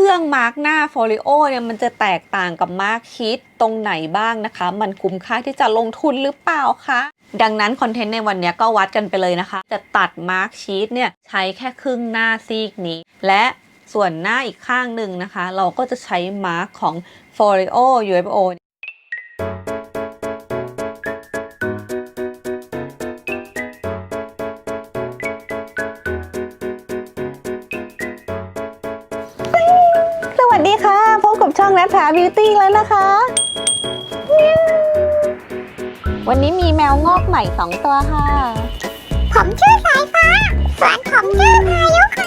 รื่องมาร์กหน้าฟอลิโอเนี่ยมันจะแตกต่างกับมาร์กชีตตรงไหนบ้างนะคะ มันคุ้มค่าที่จะลงทุนหรือเปล่าคะดังนั้นคอนเทนต์ในวันนี้ก็วัดกันไปเลยนะคะ จะตัดมาร์กชีตเนี่ยใช้แค่ครึ่งหน้าซีกนี้ และส่วนหน้าอีกข้างหนึ่งนะคะ เราก็จะใช้มาร์กของ f o r i o UFO บช่องนัทธาบิวตี้แล้วนะคะ วันนี้มีแมวงอกใหม่2ตัวค่ะ ผมชื่อสายฟ้า ส่วนผมชื่อพายุค่ะ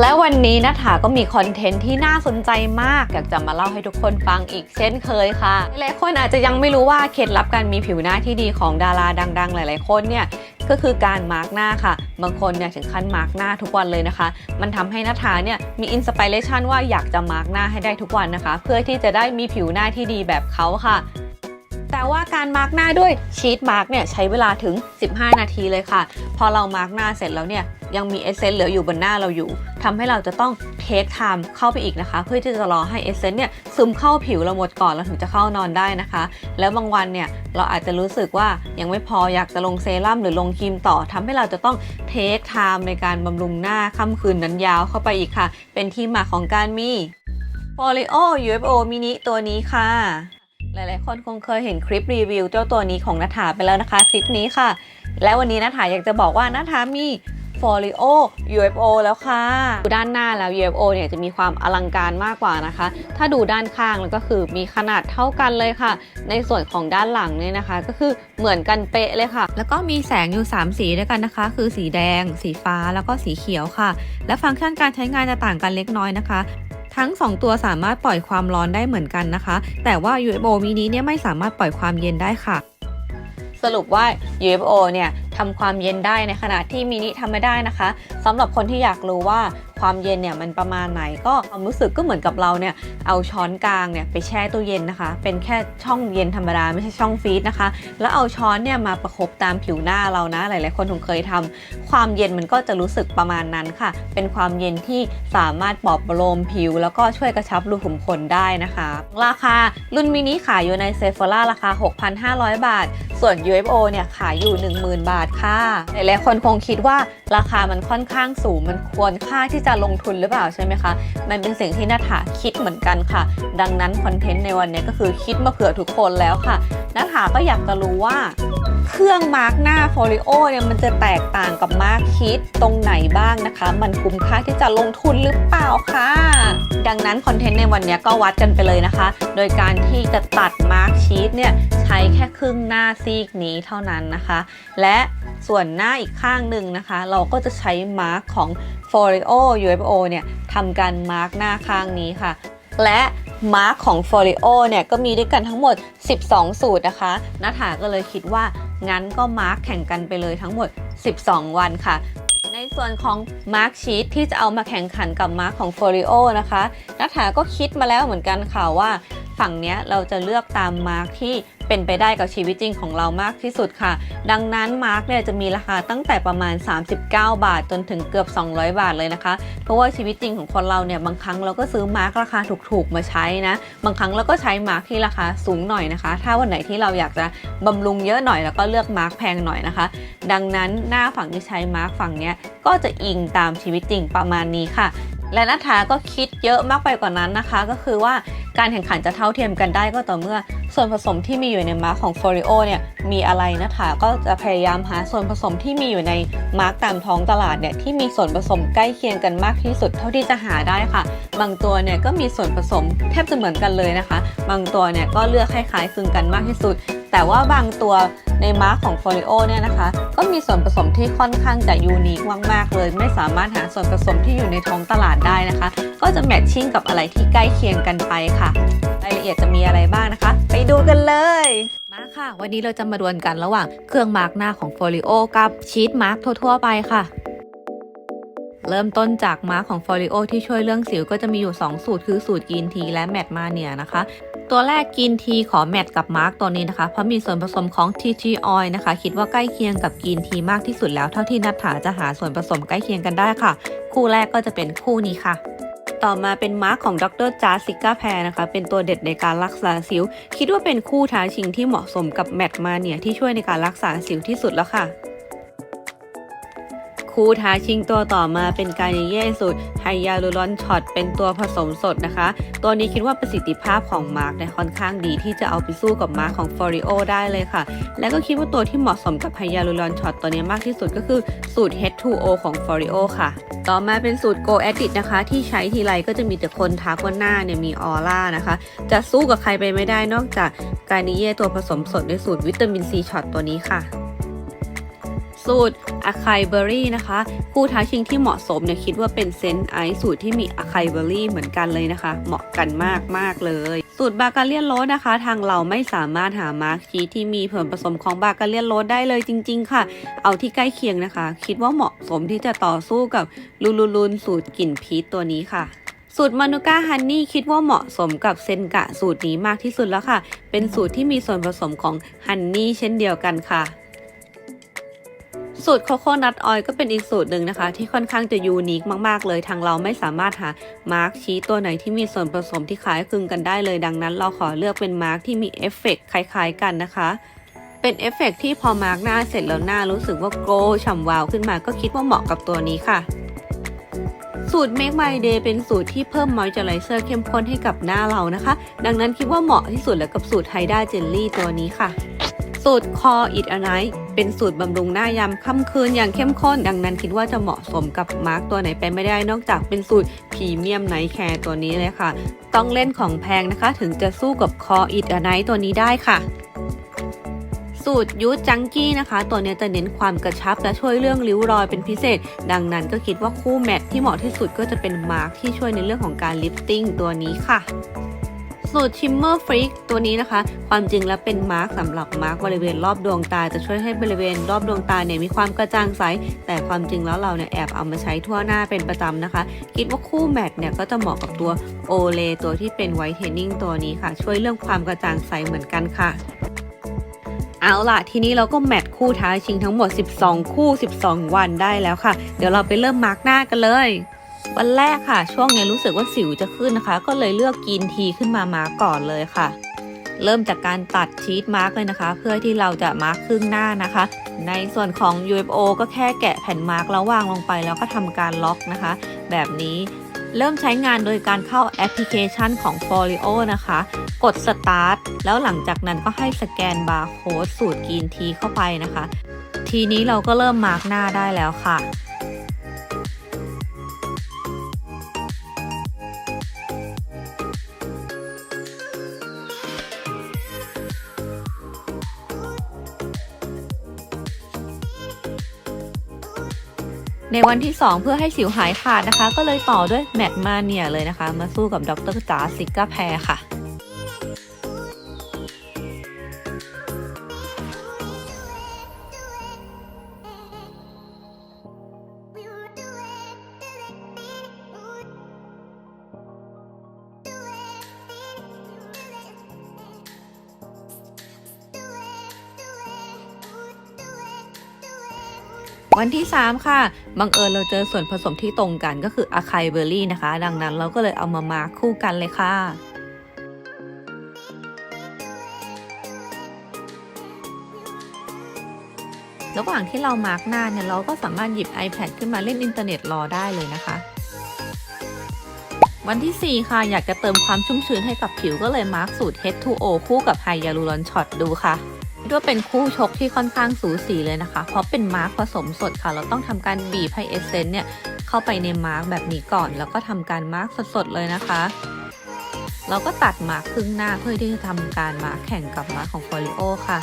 และวันนี้นัทธาก็มีคอนเทนต์ที่น่าสนใจมาก อยากจะมาเล่าให้ทุกคนฟังอีกเช่นเคยค่ะ หลายๆคนอาจจะยังไม่รู้ว่าเคล็ดลับการมีผิวหน้าที่ดีของดาราดัง ๆ หลาย ๆ คนเนี่ย ก็คือการมาร์กหน้าค่ะ บางคนเนี่ยถึงขั้นมาร์กหน้าทุกวันเลยนะคะ มันทำให้นัทธาเนี่ยมีอินสปิเรชันว่าอยากจะมาร์กหน้าให้ได้ทุกวันนะคะ เพื่อที่จะได้มีผิวหน้าที่ดีแบบเขาค่ะ แต่ว่าการมาร์กหน้าด้วยชีทมาร์กเนี่ยใช้เวลาถึง 15 นาทีเลยค่ะ พอเรามาร์กหน้าเสร็จแล้วเนี่ยยังมีเอเซนต์เหลืออยู่บนหน้าเราอยู่ทำให้เราจะต้องเทคไทม์เข้าไปอีกนะคะ เพื่อที่จะรอให้เอเซนต์เนี่ยซึมเข้าผิวเราหมดก่อนเราถึงจะเข้านอนได้นะคะ แล้วบางวันเนี่ยเราอาจจะรู้สึกว่ายังไม่พออยากจะลงเซรั่มหรือลงครีมต่อทำให้เราจะต้องเทคไทม์ในการบำรุงหน้าค่ำคืนนั้นยาวเข้าไปอีกค่ะ เป็นที่มาของการมี f o l i o UFO mini ตัวนี้ค่ะ หลายๆ คนคงเคยเห็นคลิปรีวิวเจ้าตัวนี้ของนัฐาไปแล้วนะคะ คลิปนี้ค่ะ และวันนี้นัฐาอยากจะบอกว่านัฐามี f o l i o UFO แล้วค่ะดูด้านหน้าแล้ว UFO เนี่ยจะมีความอลังการมากกว่านะคะ ถ้าดูด้านข้างแล้วก็คือมีขนาดเท่ากันเลยค่ะ ในส่วนของด้านหลังเนี่ยนะคะ ก็คือเหมือนกันเป๊ะเลยค่ะ แล้วก็มีแสงอยู่ 3 สีด้วยกันนะคะ คือสีแดง สีฟ้าแล้วก็สีเขียวค่ะ และฟังก์ชันการใช้งานจะต่างกันเล็กน้อยนะคะ ทั้ง 2 ตัวสามารถปล่อยความร้อนได้เหมือนกันนะคะ แต่ว่า UFO mini เนี่ยไม่สามารถปล่อยความเย็นได้ค่ะ สรุปว่า UFO เนี่ยทำความเย็นได้ในขณะที่มินิทำไม่ได้นะคะสำหรับคนที่อยากรู้ว่า ความเย็นเนี่ยมันประมาณไหนก็ความรู้สึกก็เหมือนกับเราเนี่ยเอาช้อนกลางเนี่ยไปแช่ตู้เย็นนะคะ เป็นแค่ช่องเย็นธรรมดาไม่ใช่ช่องฟรีซนะคะ แล้วเอาช้อนเนี่ยมาประคบตามผิวหน้าเรานะหลาย ๆ คนคงเคยทำความเย็นมันก็จะรู้สึกประมาณนั้นค่ะ เป็นความเย็นที่สามารถปลอบประโลมผิว แล้วก็ช่วยกระชับรูขุมขนได้นะคะ ราคารุ่นมินิขายอยู่ในเซฟ h ล่าราคา 6,500 บาท ส่วน UFO เนี่ยขายอยู่ 10,000 บาทค่ะหลาย ๆ คนคงคิดว่าราคามันค่อนข้างสูงมันควรค่าที่จะลงทุนหรือเปล่าใช่ไหมคะ มันเป็นสิ่งที่นาถาคิดเหมือนกันค่ะ ดังนั้นคอนเทนต์ในวันนี้ก็คือคิดมาเผื่อทุกคนแล้วค่ะนาถาก็อยากจะรู้ว่า รื่องมาร์กหน้าโฟลิโอเนี่ยมันจะแตกต่างกับมาร์กชีตตรงไหนบ้างนะคะ มันคุ้มค่าที่จะลงทุนหรือเปล่าค่ะ ดังนั้นคอนเทนต์ในวันนี้ก็วัดกันไปเลยนะคะ โดยการที่จะตัดมาร์กชีตเนี่ยใช้แค่ครึ่งหน้าซีกนี้เท่านั้นนะคะ และส่วนหน้าอีกข้างหนึ่งนะคะ เราก็จะใช้มาร์กของ f o r i o UFO เนี่ยทำการมาร์กหน้าข้างนี้ค่ะ และมาร์กของ f o r i o เนี่ยก็มีด้วยกันทั้งหมด 12 สูตรนะคะนาถาก็เลยคิดว่างั้นก็มาร์กแข่งกันไปเลยทั้งหมด 12 วันค่ะ ในส่วนของมาร์กชีตที่จะเอามาแข่งขันกับมาร์กของ f o r i o นะคะนัฐาก็คิดมาแล้วเหมือนกันค่ะว่า ฝั่งเนี้ยเราจะเลือกตามมาร์กที่เป็นไปได้กับชีวิตจริงของเรามากที่สุดค่ะ ดังนั้นมาร์กเนี่ยจะมีราคาตั้งแต่ประมาณ 39 บาท จนถึงเกือบ 200 บาทเลยนะคะ เพราะว่าชีวิตจริงของคนเราเนี่ยบางครั้งเราก็ซื้อมาร์กราคาถูกๆมาใช้นะ บางครั้งเราก็ใช้มาร์กที่ราคาสูงหน่อยนะคะ ถ้าวันไหนที่เราอยากจะบำรุงเยอะหน่อยแล้วก็เลือกมาร์กแพงหน่อยนะคะ ดังนั้นหน้าฝั่งที่ใช้มาร์กฝั่งเนี้ยก็จะอิงตามชีวิตจริงประมาณนี้ค่ะ และนัทาก็คิดเยอะมากไปกว่านั้นนะคะ ก็คือว่าการแข่งขันจะเท่าเทียมกันได้ก็ต่อเมื่อส่วนผสมที่มีอยู่ในมาร์กของ f o r i o เนี่ยมีอะไรนะคะก็จะพยายามหาส่วนผสมที่มีอยู่ในมาร์กตามท้องตลาดเนี่ยที่มีส่วนผสมใกล้เคียงกันมากที่สุดเท่าที่จะหาได้ค่ะ บางตัวเนี่ยก็มีส่วนผสมแทบจะเหมือนกันเลยนะคะ บางตัวเนี่ยก็เลือกคล้ายๆคลึงกันมากที่สุด แต่ว่าบางตัว ในมาร์กของ f o r i o เนี่ยนะคะ ก็มีส่วนผสมที่ค่อนข้างจะยูนิคมากๆเลย ไม่สามารถหาส่วนผสมที่อยู่ในท้องตลาดได้นะคะ ก็จะแมทชิ่งกับอะไรที่ใกล้เคียงกันไปค่ะรายละเอียดจะมีอะไรบ้างนะคะ ไปดูกันเลย มาค่ะ วันนี้เราจะมาดวลกันระหว่างเครื่องมาร์กหน้าของ f o r i o กับชีตมาร์กทั่วๆไปค่ะเริ่มต้นจากมาร์กของ f o r i o ที่ช่วยเรื่องสิวก็จะมีอยู่ 2 สูตรคือสูตรกินทีและแมตมาเนียนะคะ ตัวแรกกินทีขอแมทกับมาร์กตัวนี้นะคะ เพราะมีส่วนผสมของ TT oil นะคะ คิดว่าใกล้เคียงกับกินทีมากที่สุดแล้ว เท่าที่นัทถาจะหาส่วนผสมใกล้เคียงกันได้ค่ะ คู่แรกก็จะเป็นคู่นี้ค่ะต่อมาเป็นมาร์กของดรจาซิก้าแพรนะคะ เป็นตัวเด็ดในการรักษาสิว คิดว่าเป็นคู่ท้าชิงที่เหมาะสมกับแมทมาเนี่ยที่ช่วยในการรักษาสิวที่สุดแล้วค่ะ คู่ท้าชิงตัวต่อมาเป็นการเย่สูตรไฮยาลูรอนช็อตเป็นตัวผสมสดนะคะ ตัวนี้คิดว่าประสิทธิภาพของมาร์กเนี่ยค่อนข้างดีที่จะเอาไปสู้กับมาร์กของฟอริโอได้เลยค่ะ และก็คิดว่าตัวที่เหมาะสมกับไฮยาลูรอนช็อตตัวนี้มากที่สุดก็คือสูตร H2O ของ f o r i o ค่ะ ต่อมาเป็นสูตร Go Edit นะคะ ที่ใช้ทีไรก็จะมีแต่คนทักว่าหน้าเนี่ยมีออร่านะคะ จะสู้กับใครไปไม่ได้นอกจากการนิเย่ตัวผสมสดในสูตรวิตามินซีช็อตตัวนี้ค่ะ สูตรอะไคเบอรี่นะคะ คู่ท้าชิงที่เหมาะสมเนี่ยคิดว่าเป็นเซนไอสูตรที่มีอะไคเบอรี่เหมือนกันเลยนะคะ เหมาะกันมากมากเลย สูตรบาการเลียนโรสนะคะ ทางเราไม่สามารถหามาร์กชีที่มีส่วนผสมของบาการเลียนโรสได้เลยจริง ๆ ค่ะ เอาที่ใกล้เคียงนะคะ คิดว่าเหมาะสมที่จะต่อสู้กับลูลูลูนสูตรกลิ่นพีชตัวนี้ค่ะสูตรมานูก้าฮันนี่คิดว่าเหมาะสมกับเซนกะสูตรนี้มากที่สุดแล้วค่ะ เป็นสูตรที่มีส่วนผสมของฮันนี่เช่นเดียวกันค่ะ สูตรโคโคนัทออยล์ก็เป็นอีกสูตรหนึ่งนะคะ ที่ค่อนข้างจะยูนิคมากๆ เลยทางเราไม่สามารถหามาร์กชี้ตัวไหนที่มีส่วนผสมที่คล้ายคลึงกันได้เลยดังนั้น เราขอเลือกเป็นมาร์กที่มีเอฟเฟกต์คล้าย ๆ กันนะคะเป็นเอฟเฟกต์ที่พอมาร์กหน้าเสร็จแล้วหน้ารู้สึกว่าโกลฉ่ำวาวขึ้นมาก็คิดว่าเหมาะกับตัวนี้ค่ะ สูตร Make My Day เป็นสูตรที่เพิ่มมอยเจอไรเซอร์เข้มข้นให้กับหน้าเรานะคะ ดังนั้นคิดว่าเหมาะที่สุดแล้วกับสูตรไฮด้าเจลลี่ตัวนี้ค่ะ สูตร Core It a Night เป็นสูตรบำรุงหน้ายามค่ำคืนอย่างเข้มข้น ดังนั้นคิดว่าจะเหมาะสมกับมาร์กตัวไหนไปไม่ได้นอกจากเป็นสูตรพรีเมียมไนท์แคร์ตัวนี้เลยค่ะ ต้องเล่นของแพงนะคะ ถึงจะสู้กับ Core It a Night ตัวนี้ได้ค่ะสูตรยูจังกี้นะคะ ตัวนี้จะเน้นความกระชับและช่วยเรื่องริ้วรอยเป็นพิเศษ ดังนั้นก็คิดว่าคู่แมทที่เหมาะที่สุดก็จะเป็นมาร์กที่ช่วยในเรื่องของการลิฟติ้งตัวนี้ค่ะ สูตรชิมเมอร์ฟรีกตัวนี้นะคะ ความจริงแล้วเป็นมาร์กสำหรับมาร์กบริเวณรอบดวงตา จะช่วยให้บริเวณรอบดวงตาเนี่ยมีความกระจ่างใส แต่ความจริงแล้วเราเนี่ยแอบเอามาใช้ทั่วหน้าเป็นประจำนะคะ คิดว่าคู่แมทเนี่ยก็จะเหมาะกับตัวโอเลตัวที่เป็นไวท์เทนนิ่งตัวนี้ค่ะ ช่วยเรื่องความกระจ่างใสเหมือนกันค่ะเอาล่ะ ทีนี้เราก็แมทคู่ท้าชิงทั้งหมด 12 คู่ 12 วันได้แล้วค่ะ เดี๋ยวเราไปเริ่มมาร์กหน้ากันเลย วันแรกค่ะ ช่วงนี้รู้สึกว่าสิวจะขึ้นนะคะ ก็เลยเลือกกินทีขึ้นมามาก่อนเลยค่ะ เริ่มจากการตัดชีทมาร์กเลยนะคะ เพื่อที่เราจะมาร์กครึ่งหน้านะคะ ในส่วนของ UFO ก็แค่แกะแผ่นมาร์กแล้ววางลงไปแล้วก็ทำการล็อกนะคะ แบบนี้เริ่มใช้งานโดยการเข้าแอปพลิเคชันของ Folio นะคะ กด Start แล้วหลังจากนั้นก็ให้สแกนบาร์โค้ดสูตรกินทีเข้าไปนะคะ ทีนี้เราก็เริ่มมาร์กหน้าได้แล้วค่ะ ในวันที่ 2 เพื่อให้สิวหายขาดนะคะ ก็เลยต่อด้วยแมตมาเนียเลยนะคะ มาสู้กับดรจ๋าซิก้าแพรค่ะ วันที่ 3 ค่ะ บังเอิญเราเจอส่วนผสมที่ตรงกันก็คืออะไคเบอร์รี่นะคะ ดังนั้นเราก็เลยเอามามาร์คคู่กันเลยค่ะระหว่างที่เรามาร์กหน้าเนี่ยเราก็สามารถหยิบ iPad ขึ้นมาเล่นอินเทอร์เน็ตรอได้เลยนะคะ วันที่ 4 ค่ะ อยากจะเติมความชุ่มชื้นให้กับผิวก็เลยมาร์กสูตร H2O คู่กับไฮยาลูรอนช็อตดูค่ะ ด้วยเป็นคู่ชกที่ค่อนข้างสูสีเลยนะคะ เพราะเป็นมาร์กผสมสดค่ะ เราต้องทำการบีบให้เอเซนต์เนี่ยเข้าไปในมาร์กแบบนี้ก่อน แล้วก็ทำการมาร์กสดๆเลยนะคะ เราก็ตัดมาร์กครึ่งหน้าเพื่อที่จะทำการมาร์กแข่งกับมาร์กของฟอริโอค่ะ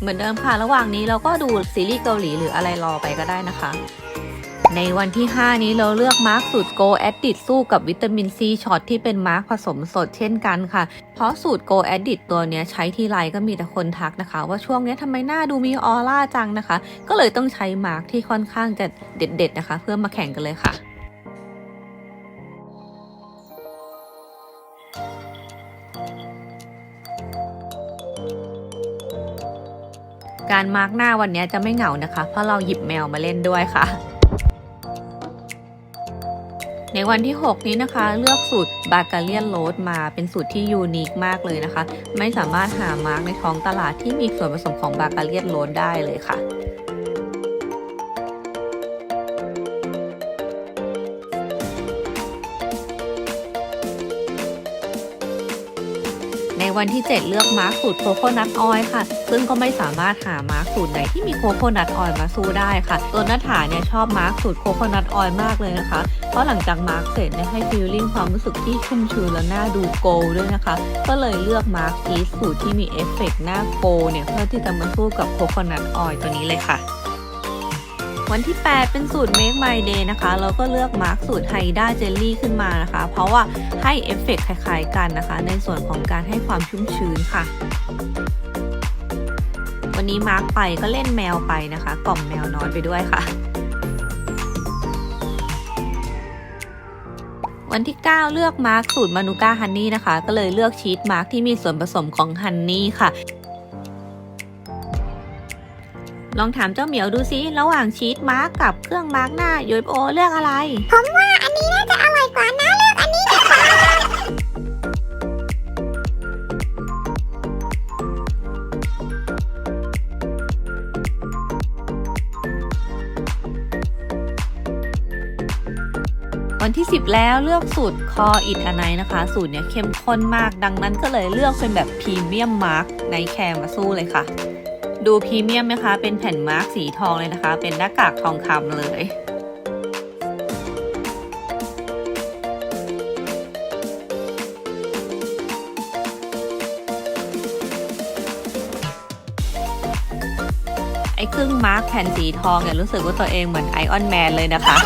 เหมือนเดิมค่ะ ระหว่างนี้เราก็ดูซีรีส์เกาหลีหรืออะไรรอไปก็ได้นะคะ ในวันที่ 5 นี้เราเลือกมาร์กสูตรโกแอดดิตสู้กับวิตามินซีช็อตที่เป็นมาร์กผสมสดเช่นกันค่ะ เพราะสูตรโกแอดดิตตัวนี้ใช้ที่ไรก็มีแต่คนทักนะคะ ว่าช่วงนี้ทำไมหน้าดูมีออร่าจังนะคะ ก็เลยต้องใช้มาร์กที่ค่อนข้างจะเด็ดๆนะคะ เพื่อมาแข่งกันเลยค่ะการมาร์กหน้าวันนี้จะไม่เหงานะคะ เพราะเราหยิบแมวมาเล่นด้วยค่ะ วันที่ 6 นี้นะคะ เลือกสูตรบาการเลียนโรสมาเป็นสูตรที่ยูนิคมากเลยนะคะ ไม่สามารถหามาร์กในท้องตลาดที่มีส่วนผสมของบาการเลียนโรสได้เลยค่ะ วันที่ 7 เลือกมาร์กสูตรโคโคนัทออยค่ะ ซึ่งก็ไม่สามารถหามาร์กสูตรไหนที่มีโคโคนัทออยมาสู้ได้ค่ะ ตัวนัฐาเนี่ยชอบมาร์กสูตรโคโคนัทออยมากเลยนะคะ เพราะหลังจากมาร์กเสร็จเนี่ยให้ฟีลลิ่งความรู้สึกที่ชุ่มชื้นและหน้าดูโกลด์ด้วยนะคะ ก็เลยเลือกมาร์กชีสสูตรที่มีเอฟเฟกต์หน้าโกลด์เนี่ยเพื่อที่จะมาสู้กับโคโคนัทออยตัวนี้เลยค่ะ วันที่ 8 เป็นสูตร Make My Day นะคะ เราก็เลือกมาร์กสูตรไฮด้าเจลลี่ขึ้นมานะคะ เพราะว่าให้เอฟเฟกต์คล้ายๆกันนะคะ ในส่วนของการให้ความชุ่มชื้นค่ะ วันนี้มาร์กไปก็เล่นแมวไปนะคะ กล่อมแมวนอนไปด้วยค่ะวันที่ 9 เลือกมาร์กสูตรมานูก้าฮันนี่นะคะ ก็เลยเลือกชีสมาร์กที่มีส่วนผสมของฮันนี่ค่ะ ลองถามเจ้าเหมียวดูซิ ระหว่างชีสมาร์กกับเครื่องมาร์กหน้ายูโอเลือกอะไร ผมว่าอันนี้น่าจะอร่อยกว่านะเลือกอันนี้ดีกว่าวันที่ 10 แล้วเลือกสูตรคออิดอันไนนะคะ สูตรเนี้ยเข้มข้นมากดังนั้นก็เลยเลือกเป็นแบบพรีเมียมมาร์กในแคร์มาสู้เลยค่ะ ดูพรีเมียมไหมคะ เป็นแผ่นมาร์กสีทองเลยนะคะ เป็นหน้ากากทองคำเลย ไอ้ครึ่งมาร์กแผ่นสีทองเนี่ยรู้สึกว่าตัวเองเหมือนไอออนแมนเลยนะคะ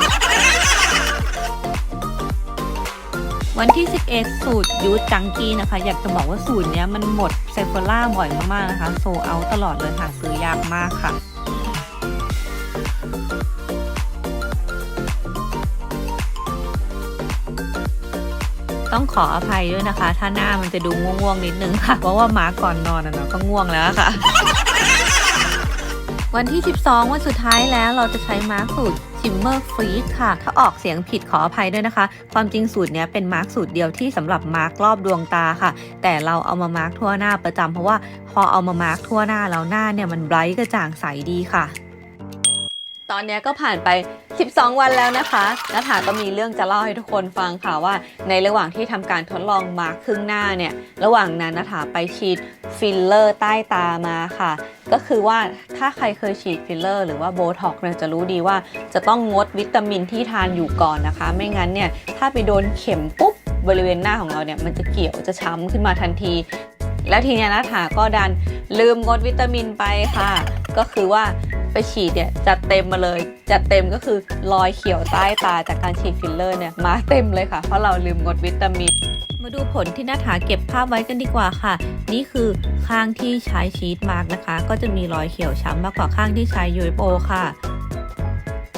วันที่ 11 สูตรยูจังกี้นะคะ อยากจะบอกว่าสูตรเนี้ยมันหมดเซฟ o ล่าบ่อยมากๆนะคะ โซเอาตลอดเลยหาซื้อยากมากค่ะต้องขออภัยด้วยนะคะ ถ้าหน้ามันจะดูง่วงๆนิดนึงค่ะ เพราะว่ามาก่อนนอนอะเนาะก็ง่วงแล้วค่ะ วันที่ 12 วันสุดท้ายแล้วเราจะใช้มาสูตร Shimmer Freeze ค่ะ ถ้าออกเสียงผิดขออภัยด้วยนะคะ ความจริงสูตรเนี้ยเป็นมาร์กสูตรเดียวที่สำหรับมาร์กรอบดวงตาค่ะ แต่เราเอามามาร์กทั่วหน้าประจำเพราะว่าพอเอามามาร์กทั่วหน้าแล้วหน้าเนี่ยมันไบรท์กระจ่างใสดีค่ะ ตอนนี้ก็ผ่านไป 12 วันแล้วนะคะนัฐาก็มีเรื่องจะเล่าให้ทุกคนฟังค่ะว่า ในระหว่างที่ทำการทดลองมาคครึ่งหน้าเนี่ย ระหว่างนั้นนัฐาไปฉีดฟิลเลอร์ใต้ตามาค่ะ ก็คือว่าถ้าใครเคยฉีดฟิลเลอร์หรือว่าโบท็อกเนี่ยจะรู้ดีว่าจะต้องงดวิตามินที่ทานอยู่ก่อนนะคะ ไม่งั้นเนี่ยถ้าไปโดนเข็มปุ๊บบริเวณหน้าของเราเนี่ยมันจะเกี่ยวจะช้ำขึ้นมาทันที แล้วทีเนี้ยนัฐาก็ดันลืมงดวิตามินไปค่ะ ก็คือว่าไปฉีดเนี่ยจัดเต็มมาเลย จัดเต็มก็คือรอยเขียวใต้ตาจากการฉีดฟิลเลอร์เนี่ยมาเต็มเลยค่ะ เพราะเราลืมงดวิตามิน มาดูผลที่น้าถาเก็บภาพไว้กันดีกว่าค่ะ นี่คือข้างที่ใช้ชีสมาร์กนะคะ ก็จะมีรอยเขียวช้ำมากกว่าข้างที่ใช้ UFO ค่ะ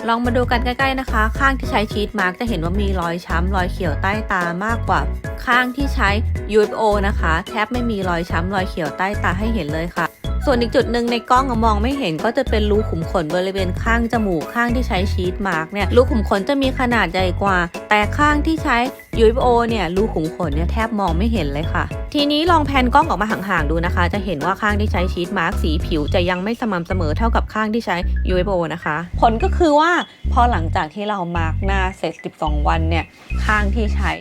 ลองมาดูกันใกล้ๆนะคะ ข้างที่ใช้ชีทมาร์กจะเห็นว่ามีรอยช้ำรอยเขียวใต้ตามากกว่า ข้างที่ใช้ UFO นะคะ แทบไม่มีรอยช้ำรอยเขียวใต้ตาให้เห็นเลยค่ะ ส่วนอีกจุดหนึ่งในกล้องมองไม่เห็นก็จะเป็นรูขุมขนบริเวณข้างจมูกข้างที่ใช้ชีสมาร์กเนี่ยรูขุมขนจะมีขนาดใหญ่กว่า แต่ข้างที่ใช้ UFO เนี่ยรูขุมขนเนี่ยแทบมองไม่เห็นเลยค่ะ ทีนี้ลองแพนกล้องออกมาห่างๆดูนะคะ จะเห็นว่าข้างที่ใช้ชีสมาร์กสีผิวจะยังไม่สม่ำเสมอเท่ากับข้างที่ใช้ UFO นะคะ ผลก็คือว่าพอหลังจากที่เรามาร์กหน้าเสร็จ 12 วันเนี่ยข้างที่ใช้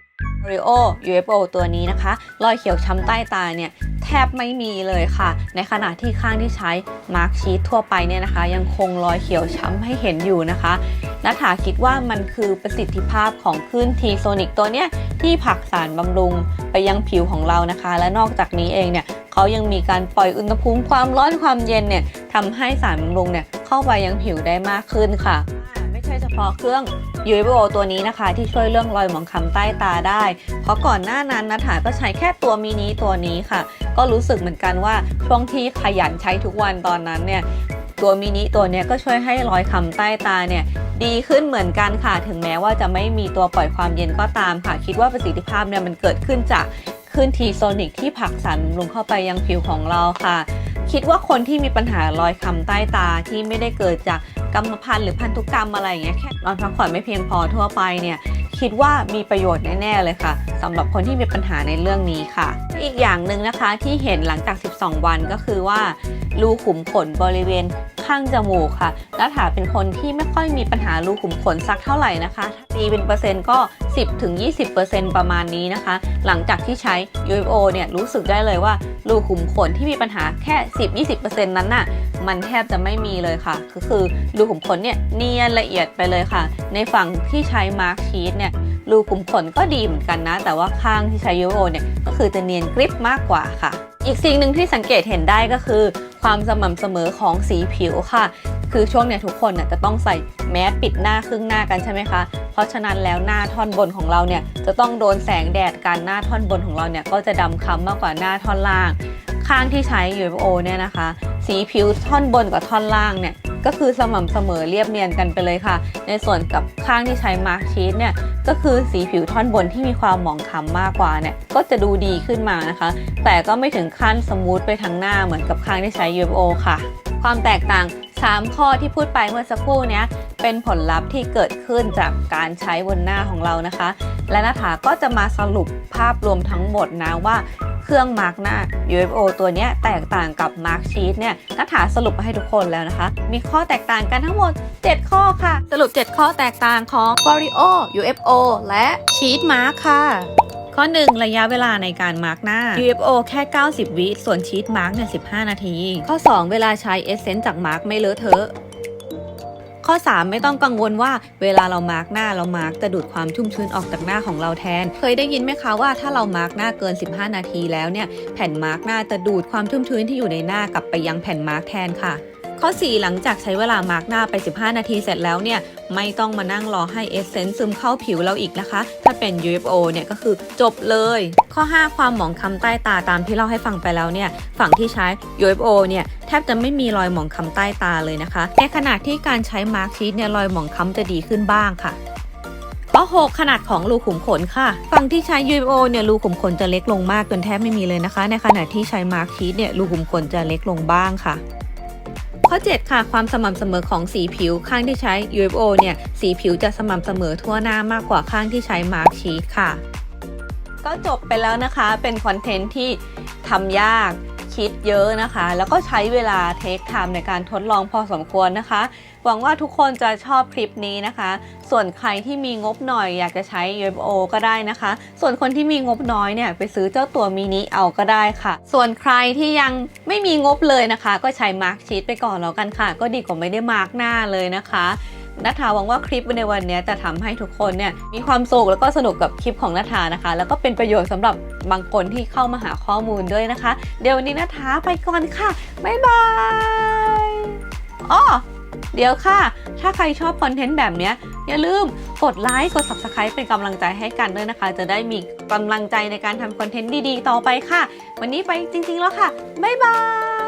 Oreo UFO ตัวนี้นะคะ รอยเขียวช้ำใต้ตาเนี่ยแทบไม่มีเลยค่ะ ในขณะที่ข้างที่ใช้มาร์กชีสทั่วไปเนี่ยนะคะ ยังคงรอยเขียวช้ำให้เห็นอยู่นะคะนัฐาคิดว่ามันคือประสิทธิภาพของคลื่นทีโซนิกตัวเนี้ยที่ผลักสารบำรุงไปยังผิวของเรานะคะ และนอกจากนี้เองเนี่ยเขายังมีการปล่อยอุณหภูมิความร้อนความเย็นเนี่ยทำให้สารบำรุงเนี่ยเข้าไปยังผิวได้มากขึ้นค่ะ ไม่ใช่เฉพาะเครื่อง UFO ตัวนี้นะคะ ที่ช่วยเรื่องรอยหมองคล้ำใต้ตาได้ เพราะก่อนหน้านั้นนัฐาก็ใช้แค่ตัวมินิตัวนี้ค่ะ ก็รู้สึกเหมือนกันว่าช่วงที่ขยันใช้ทุกวันตอนนั้นเนี่ยตัวมินิตัวนี้ก็ช่วยให้รอยคล้ำใต้ตาเนี่ยดีขึ้นเหมือนกันค่ะ ถึงแม้ว่าจะไม่มีตัวปล่อยความเย็นก็ตามค่ะ คิดว่าประสิทธิภาพเนี่ยมันเกิดขึ้นจากคลื่นทีโซนิกที่ผลักสารบำรุงเข้าไปยังผิวของเราค่ะ คิดว่าคนที่มีปัญหารอยคำใต้ตาที่ไม่ได้เกิดจากกรรมพันธุ์หรือพันธุกรรมอะไรอย่างเงี้ยแค่นอนพักผ่อนไม่เพียงพอทั่วไปเนี่ยคิดว่ามีประโยชน์แน่ ๆ เลยค่ะสำหรับคนที่มีปัญหาในเรื่องนี้ค่ะ อีกอย่างหนึ่งนะคะที่เห็นหลังจาก 12 วันก็คือว่ารูขุมขนบริเวณ ข้างจมูกค่ะนัฐาเป็นคนที่ไม่ค่อยมีปัญหารูขุมขนสักเท่าไหร่นะคะตีเป็นเปอร์เซ็นต์ก็ 10ถึง20%ประมาณนี้นะคะ หลังจากที่ใช้ UFO เนี่ยรู้สึกได้เลยว่ารูขุมขนที่มีปัญหาแค่ 10-20%นั้นน่ะมันแทบจะไม่มีเลยค่ะ ก็คือรูขุมขนเนี่ยเนียนละเอียดไปเลยค่ะ ในฝั่งที่ใช้มาร์คชีสเนี่ยรูขุมขนก็ดีเหมือนกันนะ แต่ว่าข้างที่ใช้ UFO เนี่ยก็คือจะเนียนกริบมากกว่าค่ะ อีกสิ่งหนึ่งที่สังเกตเห็นได้ก็คือ ความสม่ำเสมอของสีผิวค่ะ คือช่วงเนี้ยทุกคนเนี่ยจะต้องใส่แมสปิดหน้าครึ่งหน้ากันใช่ไหมคะ เพราะฉะนั้นแล้วหน้าท่อนบนของเราเนี่ยจะต้องโดนแสงแดดกันหน้าท่อนบนของเราเนี่ยก็จะดำคล้ำมากกว่าหน้าท่อนล่าง ข้างที่ใช้ UFO เนี่ยนะคะ สีผิวท่อนบนกับท่อนล่างเนี่ย ก็คือสม่ำเสมอเรียบเนียนกันไปเลยค่ะ ในส่วนกับข้างที่ใช้มาร์คชีสเนี่ยก็คือสีผิวท่อนบนที่มีความหมองคล้ำมากกว่าเนี่ยก็จะดูดีขึ้นมานะคะ แต่ก็ไม่ถึงขั้นสมูทไปทั้งหน้าเหมือนกับข้างที่ใช้ UFO ค่ะ ความแตกต่าง 3 ข้อที่พูดไปเมื่อสักครู่เนี้ยเป็นผลลัพธ์ที่เกิดขึ้นจากการใช้บนหน้าของเรานะคะ และนาถาก็จะมาสรุปภาพรวมทั้งหมดนะว่า เครื่องมาร์กหน้า UFO ตัวนี้แตกต่างกับมาร์กชีสเนี่ยนาถาสรุปมาให้ทุกคนแล้วนะคะ มีข้อแตกต่างกันทั้งหมด 7 ข้อค่ะ สรุป 7 ข้อแตกต่างของ f o r i o UFO และชีสมาร์กค่ะข้อ 1 ระยะเวลาในการมาร์กหน้า UFO แค่ 90 วิ ส่วนชีตมาร์กเนี่ย 15 นาที ข้อ 2 เวลาใช้เอเซนต์จากมาร์กไม่เลอะเทอะ ข้อ 3 ไม่ต้องกังวลว่าเวลาเรามาร์กหน้าเรามาร์กจะดูดความชุ่มชื้นออกจากหน้าของเราแทน เคยได้ยินไหมคะว่าถ้าเรามาร์กหน้าเกิน 15 นาทีแล้วเนี่ยแผ่นมาร์กหน้าจะดูดความชุ่มชื้นที่อยู่ในหน้ากลับไปยังแผ่นมาร์กแทนค่ะ ข้อ 4 หลังจากใช้เวลามาร์กหน้าไป 15 นาทีเสร็จแล้วเนี่ย ไม่ต้องมานั่งรอให้เอเซนต์ซึมเข้าผิวเราอีกนะคะ ถ้าเป็น UFO เนี่ยก็คือจบเลย ข้อ 5 ความหมองคล้ำใต้ตาตามที่เล่าให้ฟังไปแล้วเนี่ย ฝั่งที่ใช้ UFO เนี่ยแทบจะไม่มีรอยหมองคล้ำใต้ตาเลยนะคะ ในขณะที่การใช้มาร์กชีสเนี่ยรอยหมองคล้ำจะดีขึ้นบ้างค่ะข้อ6ขนาดของรูขุมขนค่ะ ฝั่งที่ใช้ UFO เนี่ยรูขุมขนจะเล็กลงมากจนแทบไม่มีเลยนะคะ ในขณะที่ใช้มาร์กชีสเนี่ยรูขุมขนจะเล็กลงบ้างค่ะ ข้อ 7 ค่ะ ความสม่ำเสมอของสีผิวข้างที่ใช้ UFO เนี่ย สีผิวจะสม่ำเสมอทั่วหน้ามากกว่าข้างที่ใช้มาร์กชีสค่ะ ก็จบไปแล้วนะคะ เป็นคอนเทนต์ที่ทำยาก คิดเยอะนะคะ แล้วก็ใช้เวลาเทคไทม์ในการทดลองพอสมควรนะคะ หวังว่าทุกคนจะชอบคลิปนี้นะคะ ส่วนใครที่มีงบหน่อยอยากจะใช้ UFO ก็ได้นะคะ ส่วนคนที่มีงบน้อยเนี่ยไปซื้อเจ้าตัวมินิเอาก็ได้ค่ะ ส่วนใครที่ยังไม่มีงบเลยนะคะ ก็ใช้มาร์กชีตไปก่อนแล้วกันค่ะ ก็ดีกว่าไม่ได้มาร์กหน้าเลยนะคะ นัทาหวังว่าคลิปในวันนี้จะทำให้ทุกคนเนี่ยมีความสุขแล้วก็สนุกกับคลิปของนัทานะคะ แล้วก็เป็นประโยชน์สำหรับบางคนที่เข้ามาหาข้อมูลด้วยนะคะ เดี๋ยววันนี้นัทาไปก่อนค่ะบ๊ายบายอ้อเดี๋ยวค่ะ ถ้าใครชอบคอนเทนต์แบบเนี้ยอย่าลืมกดไลค์กด Subscribe เป็นกำลังใจให้กันด้วยนะคะ จะได้มีกำลังใจในการทำคอนเทนต์ดีๆ ต่อไปค่ะ วันนี้ไปจริงๆแล้วค่ะ บ๊ายบาย